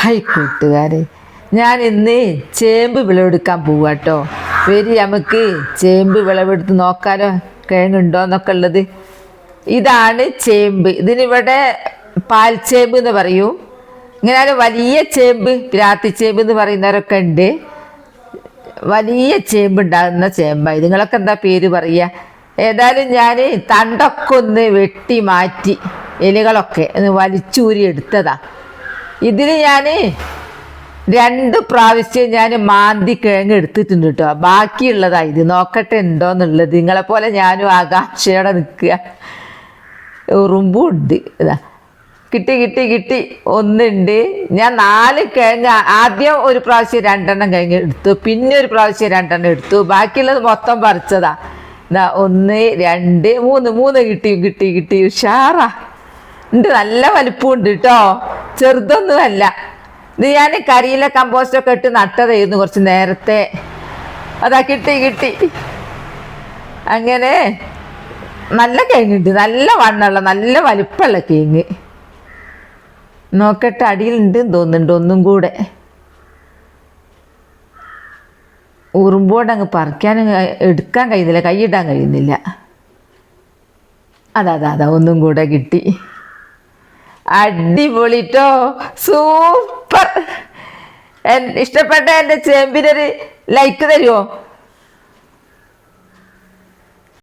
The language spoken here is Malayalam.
ഹായ് കൂട്ടുകാരെ. ഞാൻ ഇന്ന് ചേമ്പ് വിളവെടുക്കാൻ പോവുക കേട്ടോ വരി നമുക്ക് ചേമ്പ് വിളവെടുത്ത് നോക്കാലോ കിഴങ്ങുണ്ടോ എന്നൊക്കെ ഉള്ളത്. ഇതാണ് ചേമ്പ്. ഇതിനിവിടെ പാൽച്ചേമ്പ് എന്ന് പറയും. ഇങ്ങനെ വലിയ ചേമ്പ് ചേമ്പ് എന്ന് പറയുന്നവരൊക്കെ ഉണ്ട്. വലിയ ചേമ്പ് ഉണ്ടാകുന്ന ചേമ്പായി നിങ്ങളൊക്കെ എന്താ പേര് പറയുക ഏതായാലും ഞാൻ തണ്ടൊക്കെ ഒന്ന് വെട്ടി മാറ്റി ഇലകളൊക്കെ ഒന്ന് വലിച്ചൂരി എടുത്തതാ. ഇതിൽ ഞാൻ രണ്ട് പ്രാവശ്യം ഞാൻ മാന്തി കിഴങ്ങ് എടുത്തിട്ടുണ്ട് കേട്ടോ ബാക്കിയുള്ളതാ ഇത്. നോക്കട്ടെ ഉണ്ടോന്നുള്ളത് നിങ്ങളെ പോലെ ഞാനും ആകാംക്ഷയോടെ നിൽക്കുക. ഉറുമ്പും ഉണ്ട് ഇതാ. കിട്ടി കിട്ടി കിട്ടി. ഒന്നുണ്ട്. ഞാൻ നാല് കിഴങ്ങ് ആദ്യം ഒരു പ്രാവശ്യം രണ്ടെണ്ണം കിഴങ്ങ് എടുത്തു. പിന്നെ ഒരു പ്രാവശ്യം രണ്ടെണ്ണം എടുത്തു. ബാക്കിയുള്ളത് മൊത്തം പറിച്ചതാ. എന്നാ ഒന്ന് രണ്ട് മൂന്ന്. മൂന്ന് കിട്ടി കിട്ടി കിട്ടി. ഉഷാറാ. ഉണ്ട്. നല്ല വലിപ്പമുണ്ട് കേട്ടോ ചെറുതൊന്നുമല്ല. ഇത് ഞാൻ കരിയില കമ്പോസ്റ്റൊക്കെ ഇട്ട് നട്ടതായിരുന്നു കുറച്ച് നേരത്തെ. അതാ കിട്ടി. കിട്ടി അങ്ങനെ നല്ല കിഴങ്ങുണ്ട് നല്ല വണ്ണമുള്ള നല്ല വലിപ്പമുള്ള കിഴങ്ങ് നോക്കട്ടെ അടിയിലുണ്ട് തോന്നുന്നുണ്ട് ഒന്നും കൂടെ. ഉറുമ്പോടെ അങ്ങ് പറിക്കാൻ എടുക്കാൻ കഴിയുന്നില്ല കൈയിടാൻ കഴിയുന്നില്ല. അതാ അതാ അതാ ഒന്നും കൂടെ കിട്ടി. അടിപൊളിട്ടോ സൂപ്പർ. ഇഷ്ടപ്പെട്ട എന്റെ ചേമ്പിനൊരു ലൈക്ക് തരുമോ